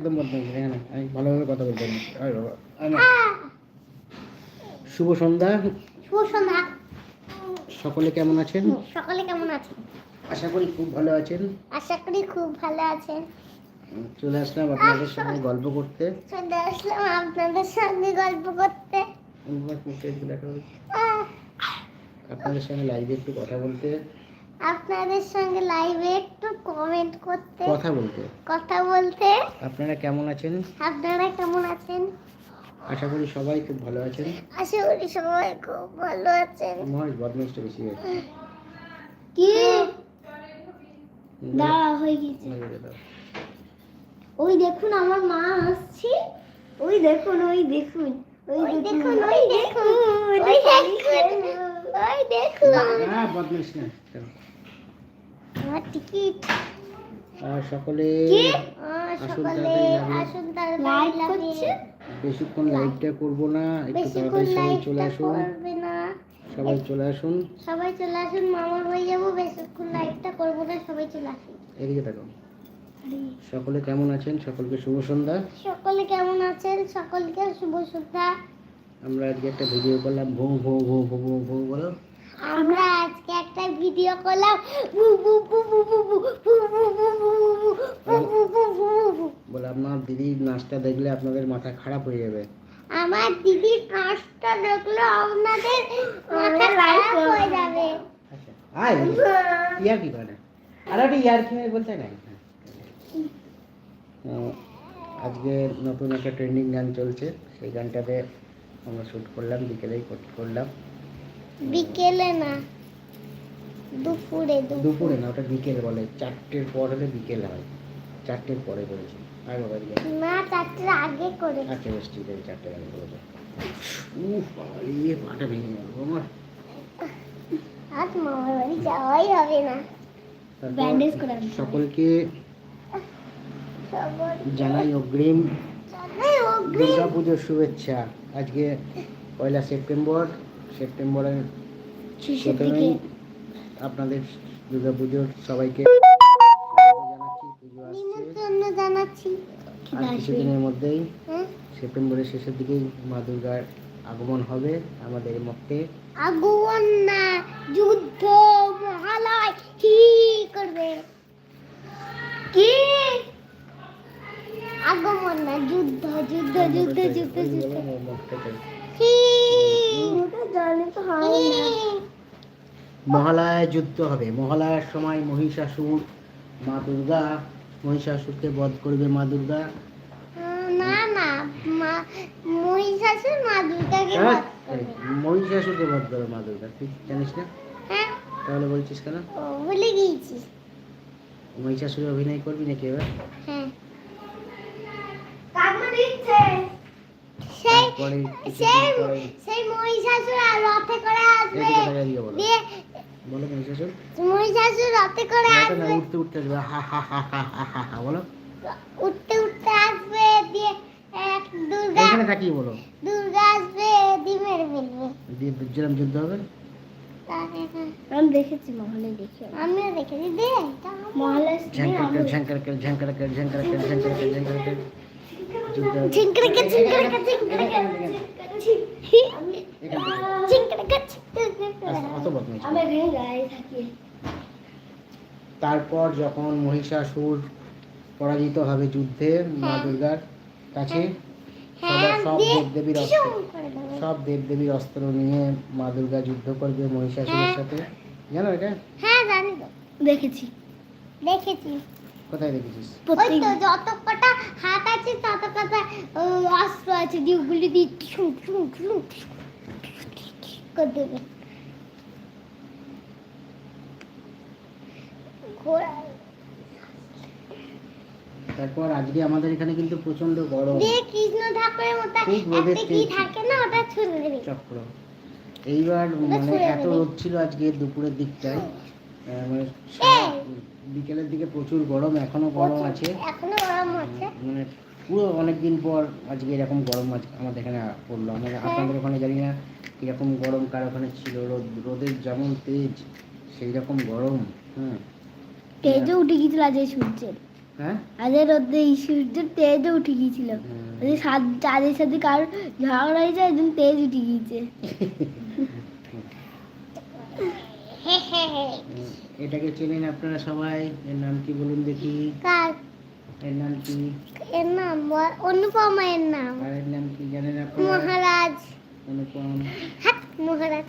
একদম বদমাইশ এখানে আমি ভালোভাবে কথা বলতে পারি। না। বাবা। শুভ সন্ধ্যা। শুভ সন্ধ্যা। সকলে কেমন আছেন? সকলে কেমন আছেন? আশা করি খুব ভালো আছেন। আশা করি খুব ভালো আছেন। চলে আসলাম আপনাদের সঙ্গে গল্প করতে। চলে আসলাম আপনাদের সঙ্গে গল্প করতে। আপনাদের সঙ্গে লাইভে একটু কথা বলতে। আপনাদের সঙ্গে লাইভে একটু কমেন্ট করতে কথা বলতে। কথা বলতে। আপনারা কেমন আছেন? আপনারা কেমন আছেন? আশা করি সবাই খুব ভালো আছেন। আশা করি সবাই খুব ভালো আছেন। মহাজ বদমাইশটা বেশি হয়েছে। কি? দাঁড়া হয়ে গেছে। ওই দেখুন আমার মা আসছে। ওই দেখুন ওই দেখুন ওই দেখুন ওই দেখুন ওই দেখুন। ওই দেখুন। আহ, বদমাইশ না। আমার টিকিট আর সকলে সকালে আসুন বেশিক্ষণ লাইভটা করব না একটু তাড়াতাড়ি সবাই চলে আসুন। না। সবাই চলে আসুন। সবাই চলে আসুন মামার হয়ে যাব বেশিক্ষণ লাইভটা করব না সবাই চলে আসুন। এদিকে থাকুন সকলে কেমন আছেন? সকলকে শুভ সন্ধ্যা। সকলে কেমন আছেন? সকলকে শুভ সন্ধ্যা। আমরা আজকে একটা ভিডিও করলাম ভৌ ভৌ ভৌ ভৌ ভৌ ভৌ বলো। আমরা আজকে একটা ভিডিও করলাম বলে আমার দিদির নাচটা দেখলে আপনাদের মাথা খারাপ হয়ে যাবে আমার দিদির নাচটা দেখলে আপনাদের মাথা খারাপ হয়ে যাবে আর একটা ইয়ার না আজকে নতুন একটা ট্রেন্ডিং গান চলছে সেই গানটাতে আমরা শুট করলাম বিকেলেই করলাম বিকেলে না দুপুরে দুপুরে। না ওটা বিকেল বলে। চারটের পর হলে বিকেল হয়। চারটের পরে করেছি। আর বাবা দিকে না চারটের আগে করে আচ্ছা বেশ ঠিক আছে চারটের আগে করেছে। উফ ইয়ে পাটা ভেঙে গেল। আমার। আজ মামার বাড়ি যাওয়াই হবে না। Bandage করে সকলকে জানাই অগ্রিম দুর্গা পুজোর শুভেচ্ছা। আজকে পয়লা সেপ্টেম্বর। সেপ্টেম্বরের দিকে। আপনাদের দুর্গা পুজোর সবাইকে জানাচ্ছি পুজো আসছে। জানাচ্ছি। আর কিছুদিনের মধ্যেই হ্যাঁ? সেপ্টেম্বরের শেষের দিকেই মা দুর্গার আগমন হবে আমাদের মধ্যে আগুন না যুদ্ধ মহালয় কি করবে? কি? আগমন না যুদ্ধ যুদ্ধ যুদ্ধ যুদ্ধ যুদ্ধ। কি? জানি তো হয় না। মহালয়ায় যুদ্ধ হবে। মহালয়ার সময় মহিষাসুর মা দুর্গা মহিষাসুরকে বধ করবে মা দুর্গা। না না মা মহিষাসুর মা দুর্গাকে হ্যাঁ, বধ করবে। মহিষাসুরকে বধ করবে মা দুর্গা। তুই জানিস না? হ্যাঁ। তাহলে বলছিস কেন? ভুলে গিয়েছি। মহিষাসুরে অভিনয় করবি নাকি এবার? হ্যাঁ। কাকু দিচ্ছে সেই তারপরে সেই সেই মহিষাসুর আর রথে করে আসবে। বলো মহিষাসুর মহিষাসুর রথে করে আসবে উঠতে উঠতে আসবে হা হা হা হা হা হা হা বলো উঠতে উঠতে আসবে দিয়ে এক দুর্গা এখানে তাকিয়ে বলো দুর্গা আসবে দিয়ে মেরে ফেলবে দিয়ে যেরকম যুদ্ধ হবে আমি দেখেছি মহলে দেখে আমিও দেখেছি দে মহলে ঝাঙ্কার ঝাঙ্কার ঝাঙ্কার ঝাঙ্কার ঝাঙ্কার ঝাঙ্কার আচ্ছা, তারপর যখন মহিষাসুর পরাজিত হবে যুদ্ধে মা হ্যাঁ। দুর্গার কাছে হ্যাঁ। সব দিয়ে দেবদেবীর অস্ত্র। সব দেবদেবীর অস্ত্র নিয়ে মা দুর্গা যুদ্ধ করবে মহিষাসুরের হ্যাঁ। সাথে। জানো এটা? হ্যাঁ জানি দেখেছি। দেখেছি। কোথায় দেখেছিস? ওই তো যত কটা হাত আছে তত কটা অস্ত্র আছে। দিয়ে ওগুলি দিয়ে করে দেবে তারপর আজকে আমাদের এখানে কিন্তু প্রচণ্ড গরম। কৃষ্ণ ঠাকুরের মতো একটা কি থাকে না ওটা ছুঁড়ে দেবে। চক্র। এইবার মানে এত রোদ ছিল আজকে দুপুরের দিকটায়। মানে বিকেলের দিকে প্রচুর গরম এখনও গরম আছে। এখনও গরম আছে। মানে পুরো অনেকদিন পর আজকে এরকম গরম আজ আমাদের এখানে পড়ল। মানে আপনাদের ওখানে জানি না কীরকম গরম কার ওখানে ছিল রোদ রোদের যেমন তেজ সেই রকম গরম হুম। তেজও উঠে গিয়েছিল আজ সূর্যের। হ্যাঁ? আজকে রোদে এই সূর্যের তেজও উঠে গিয়েছিল। যদি সাত- চাঁদের সাথে কার ঝগড়া হয়েছে একদিন তেজ উঠে গিয়েছে। এটাকে চেনেন আপনারা সবাই? এর নাম কি বলুন দেখি? কার? এর নাম কি? এর নাম অনুপমা এর নাম। আর এর নাম কি? জানেন আপনারা? মহারাজ। অনুপম। হাট মহারাজ।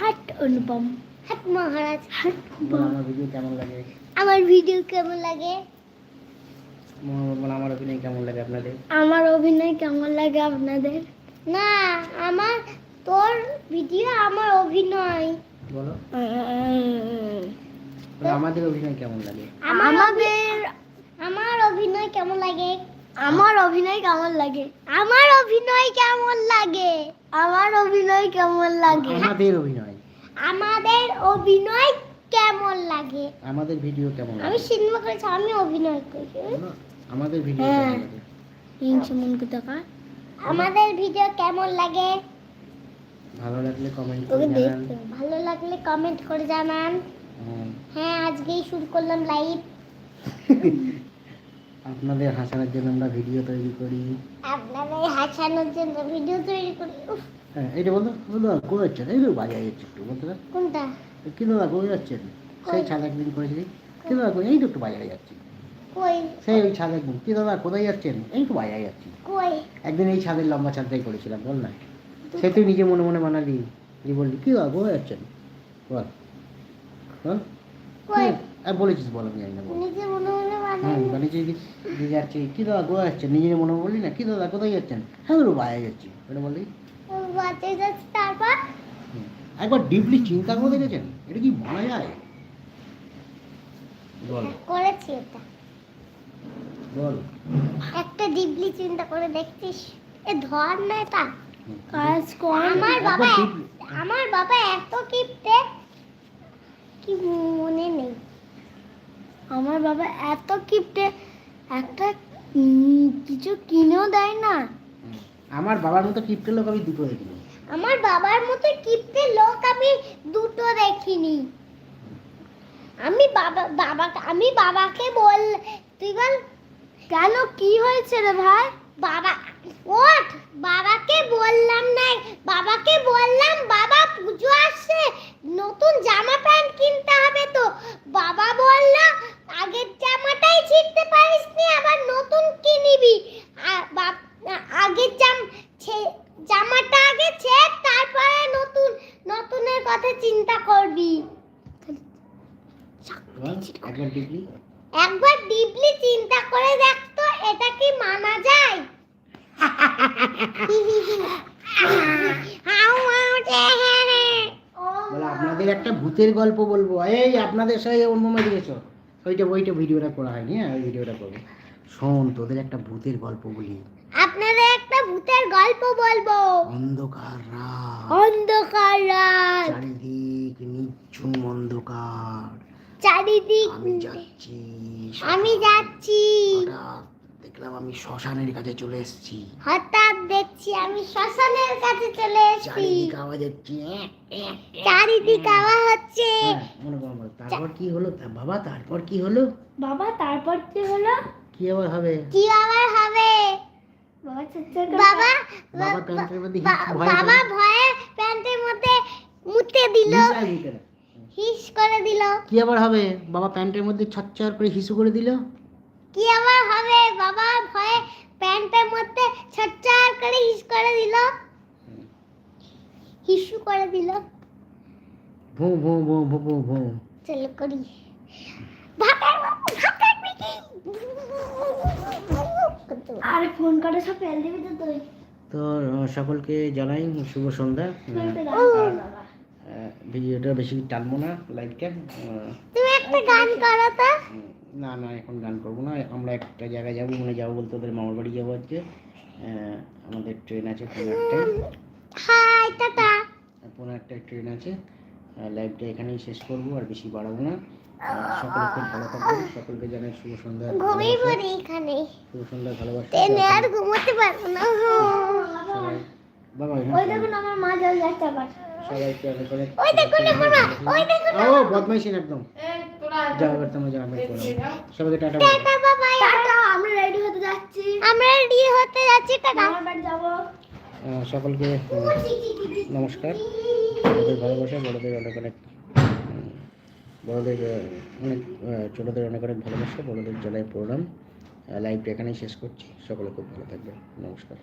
হাট অনুপম। হাট মহারাজ। হাট আমার ভিডিও কেমন লাগে? আমার ভিডিও কেমন লাগে? আমার অভিনয় কেমন লাগে আপনাদের? আমার অভিনয় কেমন লাগে আপনাদের? না আমার তোর ভিডিও আমার অভিনয়। বলো। বলো আমাদের অভিনয় কেমন লাগে? আমাদের আমার অভিনয় কেমন লাগে? আমার অভিনয় কেমন লাগে? আমার অভিনয় কেমন লাগে? আমার অভিনয় কেমন লাগে? আমাদের অভিনয়। আমাদের অভিনয় কেমন লাগে? আমাদের ভিডিও কেমন লাগে? আমি সিনেমা করেছি আমি অভিনয় করেছি বলো, আমাদের ভিডিও হ্যাঁ। কেমন লাগে? হিংসে মন কোথাকা আমাদের ভিডিও কেমন লাগে? ভালো লাগলে কমেন্ট করে জানান। ভালো লাগলে কমেন্ট করে জানান। হ্যাঁ। আজকেই শুরু করলাম লাইভ আপনাদের হাসানোর জন্য আমরা ভিডিও তৈরি করি। আপনাদের হাসানোর জন্য ভিডিও তৈরি করি হ্যাঁ এইটা বলতো বলতো কোথায় যাচ্ছেন? এই তো বাজারে যাচ্ছে একটু বলতে কোনটা? কি দাদা কোথায় যাচ্ছেন? সেই ছাদ একদিন করেছিলি। কি দাদা কই? এই তো একটু বাজারে যাচ্ছি। সেই ওই ছাদ একদিন। কি দাদা কোথায় যাচ্ছেন? এই তো বাজারে যাচ্ছি। একদিন এই ছাদের লম্বা ছাদটাই করেছিলাম বল না। সে তুই নিজে মনে মনে বানালি। তুই বললি কি দাদা কোথায় যাচ্ছেন? বল। বল। আর বলেছিস বল আমি জানি না বল। নিজে মনে মনে হুম বানাই বানিয়েছি যে যাচ্ছি কি দাদা কোথায় যাচ্ছেন? নিজের মনে মনে বললি না? কি দাদা কোথায় যাচ্ছেন? হ্যাঁ তো বাজারে যাচ্ছি। বললি। একবার ডিপলি চিন্তা করে দেখেছেন? এটা কি বলা যায়? বল। করেছি এটা। বল। একটা ডিপলি চিন্তা করে দেখছিস? এ ধর না এটা। কাজ কর। আমার বাবা আমার বাবা এত কিপটে কি মনে নেই। আমার বাবা এত কিপটে একটা কিছু কিনেও দেয় না। আমার বাবার মতো কিপটে লোক আমি দুটো দেখিনি। আমার বাবার মতো কিপটে লোক আমি দুটো দেখিনি। আমি বাবা বাবা আমি বাবাকে বল তুই বল কেন কি হয়েছে রে ভাই? বাবা ওঠ বাবাকে বললাম না বাবাকে বললাম বাবা পুজো আসছে নতুন জামা প্যান্ট কিনতে হবে তো। বাবা বলল আগের জামাটাই ছিঁড়তে পারিস নি আবার নতুন কিনিবি আ- বাপ- আগের জাম জামাটা আগে ছেড় তারপরে নতুন নতুনের কথা চিন্তা করবি। একবার ডিপলি চিন্তা করে দেখ তো এটা কি মানা যায়? আপনাদের একটা ভূতের গল্প বলব। এই আপনাদের সাথে অন্য মাঝে গেছো ওইটা ওইটা ভিডিওটা করা হয়নি হ্যাঁ ওই ভিডিওটা করব। শোন তোদের একটা ভূতের গল্প বলি। আপনাদের একটা ভূতের গল্প বলব। অন্ধকার রাত। অন্ধকার রাত। চারিদিক নিঝুম অন্ধকার। চারিদিক আমি যাচ্ছি আমি যাচ্ছি। দেখলাম আমি শ্মশানের কাছে চলে এসেছি। হঠাৎ দেখছি আমি শ্মশানের কাছে চলে এসেছি। চারিদিক আওয়াজ হচ্ছে এঁ, এঁ, এঁ। চারিদিক আওয়াজ হচ্ছে। হ্যাঁ। তারপর কি হলো? বাবা তারপর কি হলো? বাবা তারপর কি হলো? কি আবার হবে? কি আবার হবে? বাবা বাবা প্যান্টের মধ্যে হিস- ভয়ে বাবা ভয়ে প্যান্টের মধ্যে মুতে দিল। হিস হিস করে দিল। কি আবার হবে? বাবা প্যান্টের মধ্যে ছচ্ছর করে হিসু করে দিল? কি আবার হবে? বাবা ভয়ে প্যান্টের মধ্যে ছটচার করে হিস করে দিল। হিসু করে দিল। ভু ভু ভু ভু ভু ভু। চলো করি। ভাতের ভাতের মিটিং আর ফোন করে সব ফেল দিবি তো তুই। তো সকলকে জানাই শুভ সন্ধ্যা। ভিডিওটা বেশি টানবো না লাইভটা আহ, তুমি একটা গান করো তো। না না এখন গান করব না। আমরা একটা জায়গায় যাব মানে যাব বলতে ওদের মামার বাড়ি যাব আজকে। আহ, আমাদের ট্রেন আছে কোনো একটা হাই টাটা। কোনো একটা ট্রেন আছে। লাইভটা এখানেই শেষ করব আর বেশি বাড়াবো না। আহ, সকলে খুব ভালো থাকবেন। সকলকে জানাই শুভ সন্ধ্যা ঘুমিয়ে পড়ি এখানে। শুভ সন্ধ্যা ভালোবাসা। ট্রেনে আর ঘুমোতে পারব না। সবাই বাবা ওই দেখুন আমার মা জল যাচ্ছে আবার। সবাইকে অনেক অনেক ওই দেখুন আমার ওই দেখুন ও একদম। যাও এবার তোমরা জামা প্যান্ট পরো সবাইকে টাটা টাটা বাবাই টাটা আমরা রেডি হতে যাচ্ছি। আমরা রেডি হতে যাচ্ছি টাটা। যাব। সকলকে নমস্কার। বড়দের ভালোবাসা বড়দের অনেক অনেক বড়দের অনেক ছোটদের অনেক অনেক ভালোবাসা বড়দের জেলায় প্রণাম। লাইভটা এখানেই শেষ করছি। সকলে খুব ভালো থাকবেন। নমস্কার।